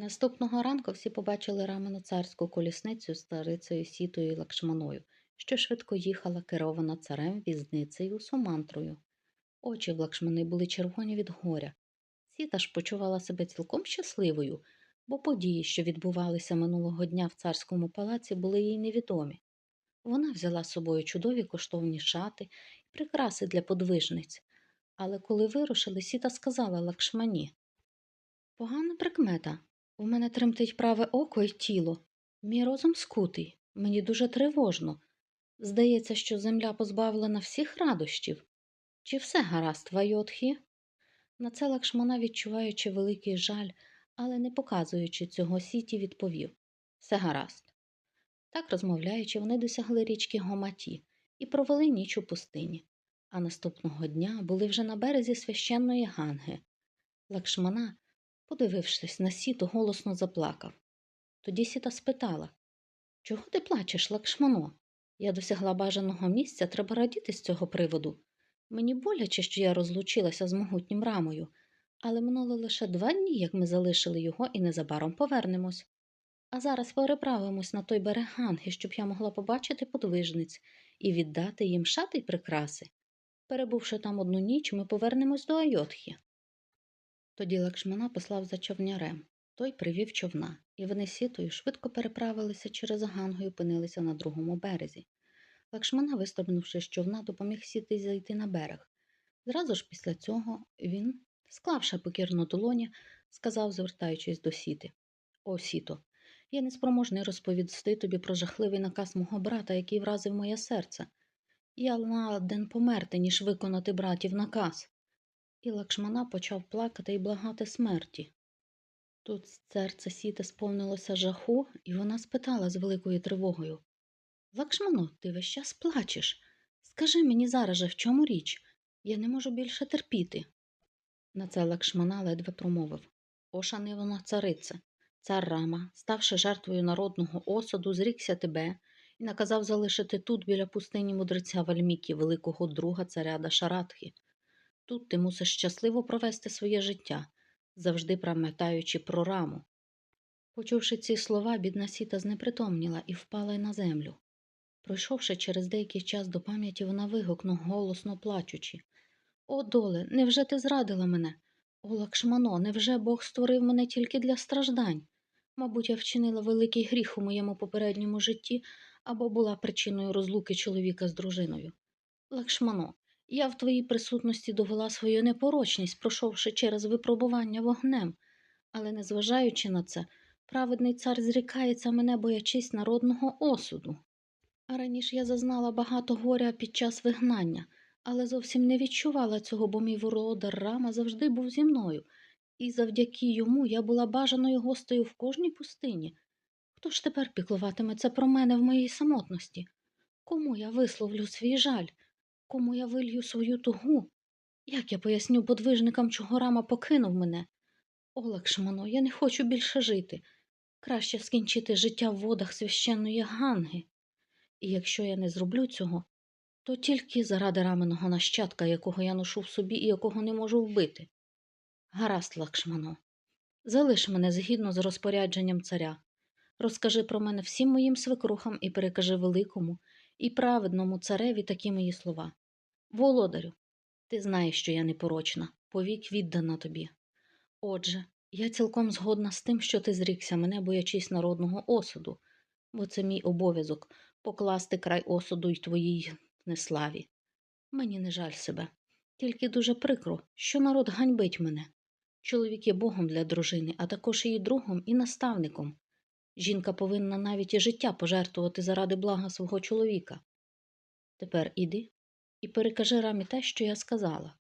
Наступного ранку всі побачили рамену царську колісницю з царицею Сітою Лакшманою, що швидко їхала, керована царем візницею Сумантрою. Очі в Лакшмани були червоні від горя. Сіта ж почувала себе цілком щасливою, бо події, що відбувалися минулого дня в царському палаці, були їй невідомі. Вона взяла з собою чудові коштовні шати і прикраси для подвижниць. Але коли вирушили, Сіта сказала Лакшмані Погана прикмета. У мене тремтить праве око і тіло. Мій розум скутий, мені дуже тривожно. Здається, що земля позбавлена всіх радощів. Чи все гаразд, Вайотхі? На це Лакшмана, відчуваючи великий жаль, але не показуючи цього сіті, відповів Все гаразд. Так розмовляючи, вони досягли річки Гоматі і провели ніч у пустині, а наступного дня були вже на березі священної Ганги. Лакшмана, подивившись на сіту, голосно заплакав. Тоді сіта спитала Чого ти плачеш, Лакшмано? Я досягла бажаного місця, треба радіти з цього приводу. Мені боляче, що я розлучилася з могутнім рамою, але минуло лише два дні, як ми залишили його, і незабаром повернемось. А зараз переправимось на той берег Ганги, щоб я могла побачити подвижниць і віддати їм шати й прикраси. Перебувши там одну ніч, ми повернемось до Айотхи. Тоді Лакшмана послав за човнярем. Той привів човна, і вони сітою швидко переправилися через Гангу і опинилися на другому березі. Лакшмана, вистрибнувши з човна, допоміг сіти зайти на берег. Зразу ж після цього він, склавши покірно долоні, сказав, звертаючись до сіти О, сіто, я неспроможний розповісти тобі про жахливий наказ мого брата, який вразив моє серце. Я ладен померти, ніж виконати братів наказ. І Лакшмана почав плакати і благати смерті. Тут серце сіти сповнилося жаху, і вона спитала з великою тривогою Лакшмано, ти весь час плачеш. Скажи мені зараз же, в чому річ? Я не можу більше терпіти. На це Лакшмана ледве промовив О, шанивана царице, цар Рама, ставши жертвою народного осуду, зрікся тебе і наказав залишити тут біля пустині мудреця Вальмікі, великого друга царя Дашаратхи. Тут ти мусиш щасливо провести своє життя, завжди пам'ятаючи про раму. Почувши ці слова, бідна сіта знепритомніла і впала на землю. Пройшовши через деякий час до пам'яті, вона вигукнула, голосно плачучи О, доле, невже ти зрадила мене? О, Лакшмано, невже Бог створив мене тільки для страждань? Мабуть, я вчинила великий гріх у моєму попередньому житті або була причиною розлуки чоловіка з дружиною. Лакшмано, я в твоїй присутності довела свою непорочність, пройшовши через випробування вогнем, але, незважаючи на це, праведний цар зрікається мене, боячись народного осуду. А раніше я зазнала багато горя під час вигнання, але зовсім не відчувала цього, бо мій володар Рама завжди був зі мною, і завдяки йому я була бажаною гостею в кожній пустині. Хто ж тепер піклуватиметься про мене в моїй самотності? Кому я висловлю свій жаль? Кому я вилью свою тугу? Як я поясню подвижникам, чого рама покинув мене? О, Лакшмано, я не хочу більше жити. Краще скінчити життя в водах священної Ганги. І якщо я не зроблю цього, то тільки заради раменого нащадка, якого я ношу в собі і якого не можу вбити. Гаразд, Лакшмано, залиш мене згідно з розпорядженням царя. Розкажи про мене всім моїм свекрухам і перекажи великому і праведному цареві такі мої слова. Володарю, ти знаєш, що я непорочна, повік віддана тобі. Отже, я цілком згодна з тим, що ти зрікся мене, боячись народного осуду, бо це мій обов'язок покласти край осуду й твоїй неславі. Мені не жаль себе, тільки дуже прикро, що народ ганьбить мене. Чоловік є Богом для дружини, а також її другом і наставником. Жінка повинна навіть і життя пожертвувати заради блага свого чоловіка. Тепер іди і перекажи рамі те, що я сказала.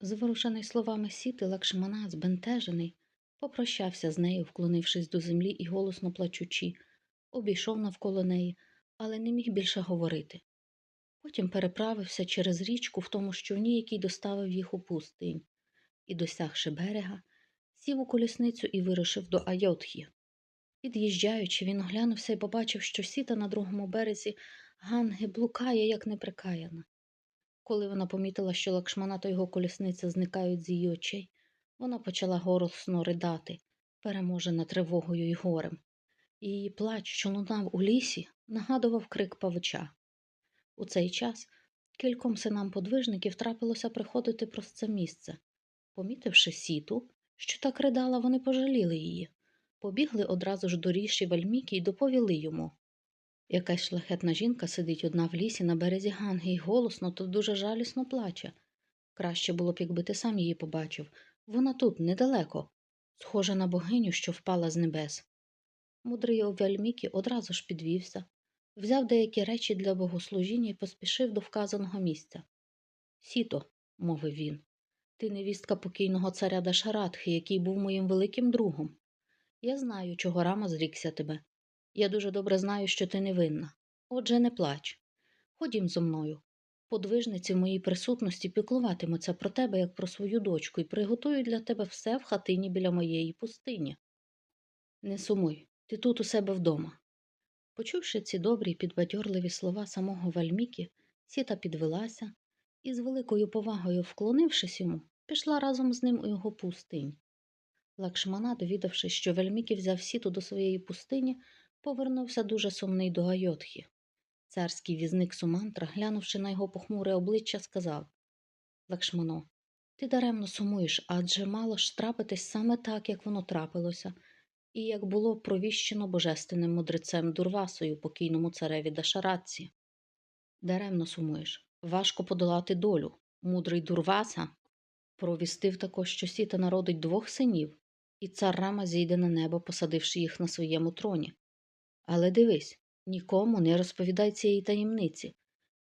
Зворушений словами сіти, Лакшмана, збентежений, попрощався з нею, вклонившись до землі і голосно плачучи, обійшов навколо неї, але не міг більше говорити. Потім переправився через річку в тому човні, який доставив їх у пустинь, і, досягши берега, сів у колісницю і вирушив до Айотхі. Під'їжджаючи, він оглянувся і побачив, що сіта на другому березі Ганги блукає, як неприкаяна. Коли вона помітила, що лакшмана та його колісниця зникають з її очей, вона почала голосно ридати, переможена тривогою й горем. Її плач, що лунав у лісі, нагадував крик павича. У цей час кільком синам подвижників трапилося приходити про це місце. Помітивши сіту, що так ридала, вони пожаліли її. Побігли одразу ж до ріші Вальміки й доповіли йому. Якась шляхетна жінка сидить одна в лісі на березі Ганги й голосно та дуже жалісно плаче. Краще було б, якби ти сам її побачив. Вона тут, недалеко, схожа на богиню, що впала з небес. Мудрий Овяльмікі одразу ж підвівся, взяв деякі речі для богослужіння і поспішив до вказаного місця. Сіто, мовив він, ти невістка покійного царя Дашаратхи, який був моїм великим другом. Я знаю, чого рама зрікся тебе. Я дуже добре знаю, що ти невинна. Отже, не плач. Ходім зо мною. Подвижниці в моїй присутності піклуватимуться про тебе, як про свою дочку, і приготують для тебе все в хатині біля моєї пустині. Не сумуй, ти тут у себе вдома. Почувши ці добрі підбадьорливі слова самого Вальміки, сіта підвелася і, з великою повагою вклонившись йому, пішла разом з ним у його пустинь. Лакшмана, довідавшись, що Вальмікі взяв сіту до своєї пустині, повернувся дуже сумний до Гайотхи. Царський візник Сумантра, глянувши на його похмуре обличчя, сказав Лакшмано, ти даремно сумуєш, адже мало ж трапитись саме так, як воно трапилося, і як було провіщено божественним мудрецем Дурвасою, покійному цареві Дашаратці. Даремно сумуєш, важко подолати долю. Мудрий Дурваса провістив також, що сіта народить двох синів, і цар Рама зійде на небо, посадивши їх на своєму троні. Але дивись, нікому не розповідай цієї таємниці.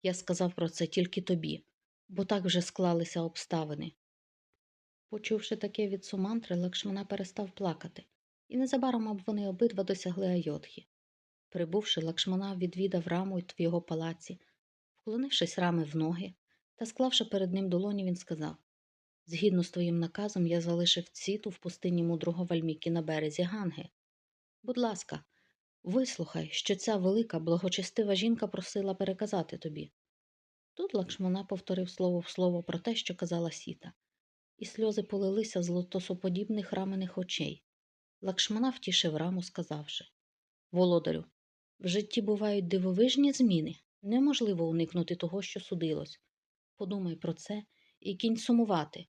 Я сказав про це тільки тобі, бо так вже склалися обставини. Почувши таке від Сумантри, Лакшмана перестав плакати, і незабаром об вони обидва досягли Айотхи. Прибувши, Лакшмана відвідав раму в його палаці, вклонившись рами в ноги та склавши перед ним долоні, він сказав Згідно з твоїм наказом, я залишив ціту в пустині мудрого Вальміки на березі Ганги. Будь ласка, вислухай, що ця велика, благочестива жінка просила переказати тобі. Тут Лакшмана повторив слово в слово про те, що казала сіта, і сльози полилися з лотосоподібних рамених очей. Лакшмана втішив раму, сказавши Володарю, в житті бувають дивовижні зміни, неможливо уникнути того, що судилось. Подумай про це і кінь сумувати.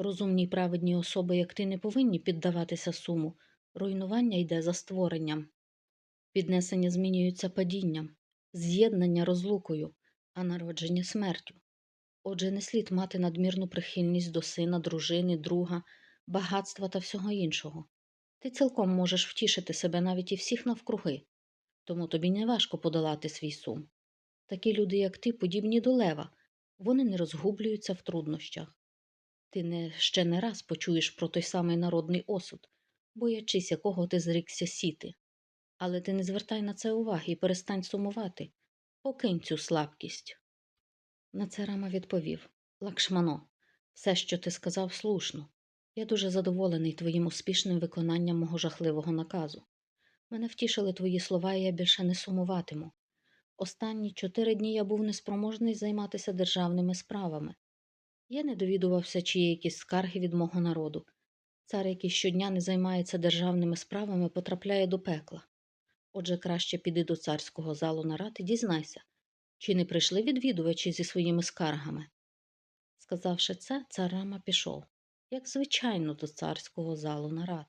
Розумні й праведні особи, як ти, не повинні піддаватися суму. Руйнування йде за створенням. Піднесення змінюються падінням, з'єднання розлукою, а народження смертю. Отже, не слід мати надмірну прихильність до сина, дружини, друга, багатства та всього іншого. Ти цілком можеш втішити себе навіть і всіх навкруги, тому тобі не важко подолати свій сум. Такі люди, як ти, подібні до лева, вони не розгублюються в труднощах. Ти не, ще не раз почуєш про той самий народний осуд, боячись, якого ти зрікся сіти. Але ти не звертай на це уваги і перестань сумувати. Покинь цю слабкість. На це Рама відповів Лакшмано, все, що ти сказав, слушно. Я дуже задоволений твоїм успішним виконанням мого жахливого наказу. Мене втішили твої слова, і я більше не сумуватиму. Останні чотири дні я був неспроможний займатися державними справами. Я не довідувався, чи є якісь скарги від мого народу. Цар, який щодня не займається державними справами, потрапляє до пекла. Отже, краще піди до царського залу нарад і дізнайся, чи не прийшли відвідувачі зі своїми скаргами. Сказавши це, цар Рама пішов, як звичайно, до царського залу нарад.